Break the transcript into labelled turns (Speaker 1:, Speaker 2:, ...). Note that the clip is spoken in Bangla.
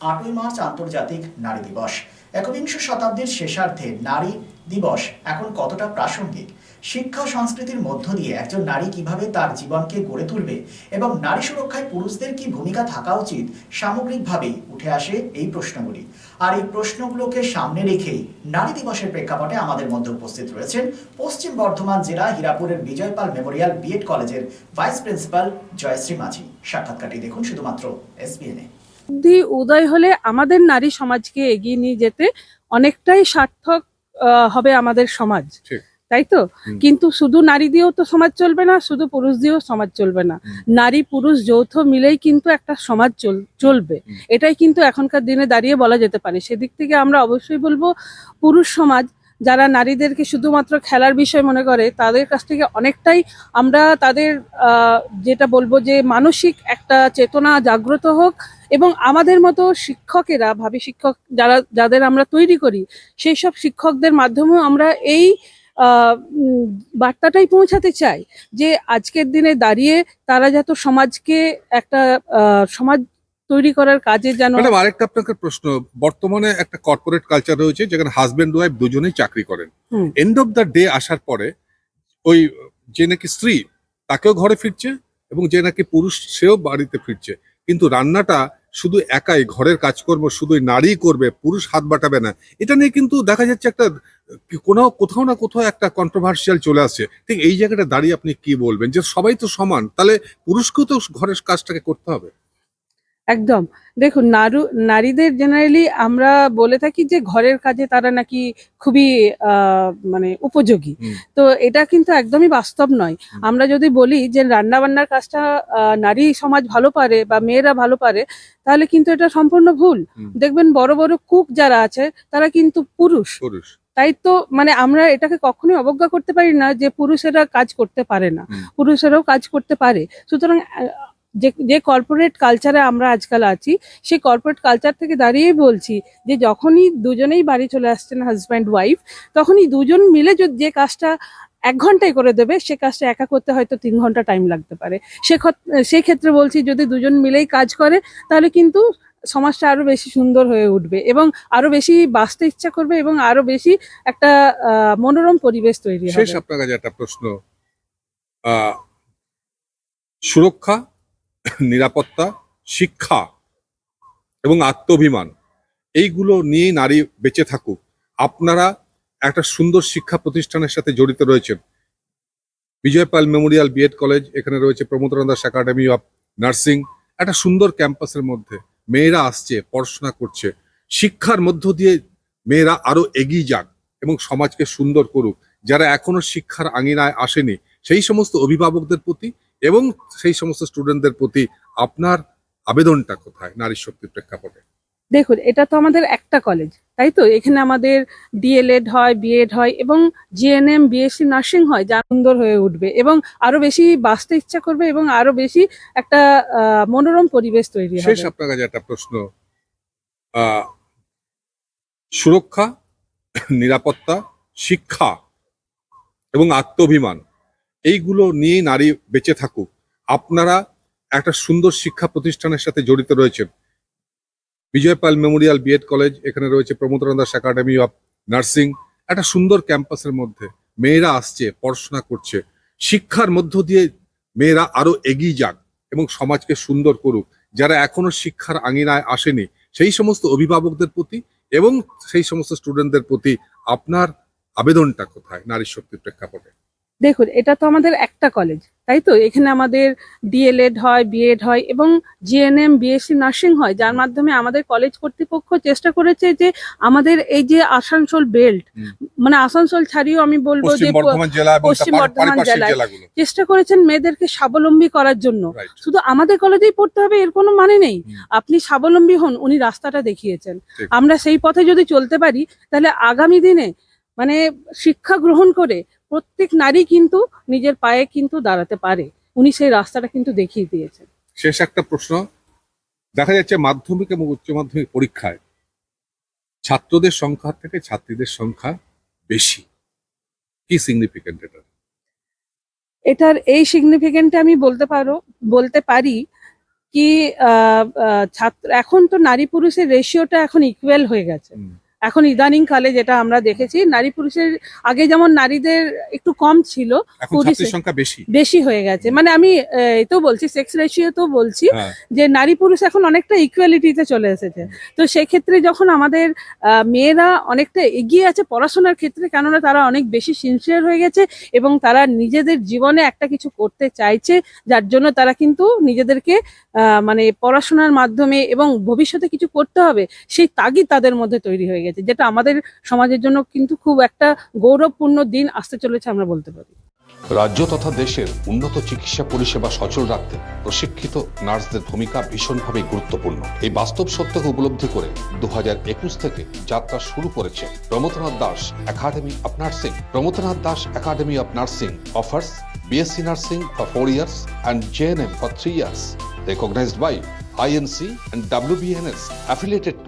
Speaker 1: আটই মার্চ আন্তর্জাতিক নারী দিবস। একবিংশ শতাব্দীর শেষার্ধে নারী দিবস এখন কতটা প্রাসঙ্গিক? শিক্ষা সংস্কৃতির মধ্য দিয়ে একজন নারী কীভাবে তার জীবনকে গড়ে তুলবে এবং নারী সুরক্ষায় পুরুষদের কি ভূমিকা থাকা উচিত সামগ্রিকভাবেই উঠে আসে এই প্রশ্নগুলি। আর এই প্রশ্নগুলোকে সামনে রেখেই নারী দিবসের প্রেক্ষাপটে আমাদের মধ্যে উপস্থিত রয়েছেন পশ্চিম বর্ধমান জেলা হীরাপুরের বিজয়পাল মেমোরিয়াল বিএড কলেজের ভাইস প্রিন্সিপাল জয়শ্রী মাঝি। সাক্ষাৎকারটি দেখুন শুধুমাত্র এসবিএনে
Speaker 2: বুদ্ধি উদয় হলে আমাদের নারী সমাজকে এগিয়ে নিয়ে যেতে অনেকটাই সার্থক হবে আমাদের সমাজ। তাই তো? কিন্তু শুধু নারী দিয়েও তো সমাজ চলবে না শুধু পুরুষ দিয়েও সমাজ চলবে না। নারী পুরুষ যৌথ মিলেই কিন্তু একটা সমাজ চল- চলবে। এটাই কিন্তু এখনকার দিনে দাঁড়িয়ে বলা যেতে পারে। সেদিক থেকে আমরা অবশ্যই বলব পুরুষ সমাজ যারা নারীদেরকে শুধুমাত্র খেলার বিষয় মনে করে, তাদের কাছ থেকে অনেকটাই আমরা তাদের যেটা বলব যে মানসিক একটা চেতনা জাগ্রত হোক এবং আমাদের মতো শিক্ষকেরা, ভাবি শিক্ষক যারা, যাদের আমরা তৈরি করি সেই সব শিক্ষকদের মাধ্যমেও আমরা এই বার্তাটাই পৌঁছাতে চাই যে আজকের দিনে দাঁড়িয়ে তারা যাতে সমাজকে একটা সমাজ তৈরি করার কাজে যেন
Speaker 3: ম্যাডাম আরেকটা আপনাকে প্রশ্ন। বর্তমানে একটা কর্পোরেট কালচার রয়েছে যেখানে হাজবেন্ড ওয়াইফ দুজনেই চাকরি করেন। এন্ড অফ দ্য ডে আসার পরে ওই যে নাকি স্ত্রী তাকেও ঘরে ফিরছে এবং যে নাকি পুরুষ সেও বাড়িতে ফিরছে। কিন্তু রান্নাটা শুধু একাই ঘরের কাজকর্ম শুধু নারী করবে পুরুষ হাত বাটাবে না। এটা নিয়ে কিন্তু দেখা যাচ্ছে একটা কোনো কোথাও না কোথাও একটা কন্ট্রোভার্সিয়াল চলে আসছে। ঠিক এই জায়গাটা দাঁড়িয়ে আপনি কি বলবেন? যে সবাই তো সমান তাহলে পুরুষকেও তো ঘরের কাজটাকে করতে হবে।
Speaker 2: একদম। দেখুন নারু নারীদের জেনারেলি আমরা বলে থাকি যে ঘরের কাজে তারা নাকি খুবই মানে উপযোগী। তো এটা কিন্তু একদমই বাস্তব নয়। আমরা যদি বলি যে রান্না বান্নার কাজটা নারী সমাজ ভালো পারে বা মেয়েরা ভালো পারে তাহলে কিন্তু এটা সম্পূর্ণ ভুল। দেখবেন বড় বড় কুক যারা আছে তারা কিন্তু পুরুষ।
Speaker 3: পুরুষ।
Speaker 2: তাই তো মানে আমরা এটাকে কখনোই অবজ্ঞা করতে পারি না যে পুরুষেরা কাজ করতে পারে না। পুরুষেরাও কাজ করতে পারে। সুতরাং যে যে কর্পোরেট কালচারে আমরা আজকাল আছি সেই কর্পোরেট কালচার থেকে দাঁড়িয়েই বলছি যে যখনই দুজনেই বাড়ি চলে আসছেন হাজব্যান্ড ওয়াইফ তখনই দুজন মিলে যদি যে কাজটা এক ঘন্টায় করে দেবে সে কাজটা একা করতে হয়তো তিন ঘণ্টা টাইম লাগতে পারে। সে সেই ক্ষেত্রে বলছি যদি দুজন মিলেই কাজ করে তাহলে কিন্তু সমাজটা আরও বেশি সুন্দর হয়ে উঠবে এবং আরও বেশি বাঁচতে ইচ্ছা করবে এবং আরও বেশি একটা আহ, মনোরম পরিবেশ তৈরি
Speaker 3: শেষ
Speaker 2: হবে।
Speaker 3: আপনার কাছে একটা প্রশ্ন। সুরক্ষা নিরাপত্তা, শিক্ষা এবং আত্মাভিমান, এইগুলো নিয়ে নারী বেঁচে থাকুক। আপনারা একটা সুন্দর শিক্ষা প্রতিষ্ঠানের সাথে জড়িত রয়েছেন। বিজয়পাল মেমোরিয়াল বিএড কলেজ, এখানে রয়েছে Pramathanath Das academy of nursing. একটা সুন্দর ক্যাম্পাসের মধ্যে মেয়েরা আসছে, পড়াশোনা করছে। শিক্ষার মধ্য দিয়ে মেয়েরা আরও এগিয়ে যাক এবং সমাজকে সুন্দর করুক। যারা এখনও শিক্ষার আঙিনায় আসেনি, সেই সমস্ত অভিভাবকদের প্রতি এবং সেই সমস্ত স্টুডেন্টদের প্রতি আপনার আবেদনটা কোথায় নারী শক্তির প্রেক্ষাপটে?
Speaker 2: দেখুন এটা তো আমাদের একটা কলেজ তাই তো? এখানে আমাদের ডিএলএড হয় বিএড হয় এবং জিএনএম বিএসসি নার্সিং হয় যা সুন্দর হয়ে উঠবে এবং আরও বেশি বাঁচতে ইচ্ছা করবে এবং আরও বেশি একটা আহ, মনোরম পরিবেশ তৈরি হবে।
Speaker 3: শেষ আপনার কাছে একটা প্রশ্ন। আহ, সুরক্ষা নিরাপত্তা শিক্ষা এবং আত্মাভিমান এইগুলো নিয়ে নারী বেঁচে থাকুক। আপনারা একটা সুন্দর শিক্ষা প্রতিষ্ঠানের সাথে জড়িত রয়েছেন। বিজয়পাল মেমোরিয়াল বিএড কলেজ, এখানে রয়েছে Pramathanath Das academy of nursing. একটা সুন্দর ক্যাম্পাসের মধ্যে মেয়েরা আসছে, পড়াশোনা করছে। শিক্ষার মধ্য দিয়ে মেয়েরা আরও এগিয়ে যাক এবং সমাজকে সুন্দর করুক। যারা এখনও শিক্ষার আঙিনায় আসেনি, সেই সমস্ত অভিভাবকদের প্রতি এবং সেই সমস্ত স্টুডেন্টদের প্রতি আপনার আবেদনটা কোথায় নারী শক্তির প্রেক্ষাপটে?
Speaker 2: দেখুন এটা তো আমাদের একটা কলেজ তাই তো? এখানে আমাদের ডিএলএড হয় বিএড হয় এবং জিএনএম বিএসসি নার্সিং হয় যার মাধ্যমে আমাদের কলেজ কর্তৃপক্ষ চেষ্টা করেছে যে আমাদের এই যে আসানসোল বেল্ট মানে আসানসোল ছাড়িয়েও আমি বলব যে
Speaker 3: পশ্চিম বর্ধমান
Speaker 2: জেলায়। চেষ্টা করেছেন মেয়েদেরকে স্বাবলম্বী করার জন্য। শুধু আমাদের কলেজেই পড়তে হবে এর কোনো মানে নেই। আপনি স্বাবলম্বী হন উনি রাস্তাটা দেখিয়েছেন। আমরা সেই পথে যদি চলতে পারি তাহলে আগামী দিনে মানে শিক্ষা গ্রহণ করে প্রত্যেক নারী কিন্তু নিজের পায়ে কিন্তু দাঁড়াতে পারে। উনি সেই রাস্তাটা কিন্তু দেখিয়ে দিয়েছেন।
Speaker 3: শেষ একটা প্রশ্ন। দেখা যাচ্ছে মাধ্যমিক এবং উচ্চ মাধ্যমিক পরীক্ষায় ছাত্রদের সংখ্যা থেকে ছাত্রীদের সংখ্যা বেশি। কি সিগনিফিকেন্ট এটা?
Speaker 2: এটার এই সিগনিফিকেন্টে আমি বলতে পারো বলতে পারি কি ছাত্র এখন তো নারী পুরুষের রেশিওটা এখন ইকুয়াল হয়ে গেছে। এখন ইদানিং কালে যেটা আমরা দেখেছি নারী পুরুষের আগে যেমন নারীদের একটু কম ছিল
Speaker 4: সংখ্যা বেশি।
Speaker 2: বেশি হয়ে গেছে। মানে আমি তো বলছি সেক্স রেশিও তো বলছি
Speaker 4: হ্যাঁ।
Speaker 2: যে নারী পুরুষ এখন অনেকটা ইকুয়ালিটিতে চলে এসেছে। তো সেক্ষেত্রে যখন আমাদের মেয়েরা অনেকটা এগিয়ে আছে পড়াশোনার ক্ষেত্রে কেননা তারা অনেক বেশি সিনসিয়ার হয়ে গেছে এবং তারা নিজেদের জীবনে একটা কিছু করতে চাইছে যার জন্য তারা কিন্তু নিজেদেরকে আহ, মানে পড়াশোনার মাধ্যমে এবং ভবিষ্যতে কিছু করতে হবে সেই তাগিদ তাদের মধ্যে তৈরি হয়ে গেছে। যেটা আমাদের সমাজের জন্য কিন্তু খুব একটা গৌরবপূর্ণ দিন আসতে চলেছে আমরা বলতে পারি।
Speaker 3: রাজ্য তথা দেশের উন্নত চিকিৎসা পরিষেবা সচল রাখতে প্রশিক্ষিত নার্সদের ভূমিকা ভীষণভাবে গুরুত্বপূর্ণ। এই বাস্তব সত্যকে উপলব্ধি করে দু থেকে যাত্রা শুরু করেছে Pramathanath Das academy of nursing. Pramathanath Das academy of nursing offers BSc nursing for four years and GNM for three years. By INC and WBNS affiliated to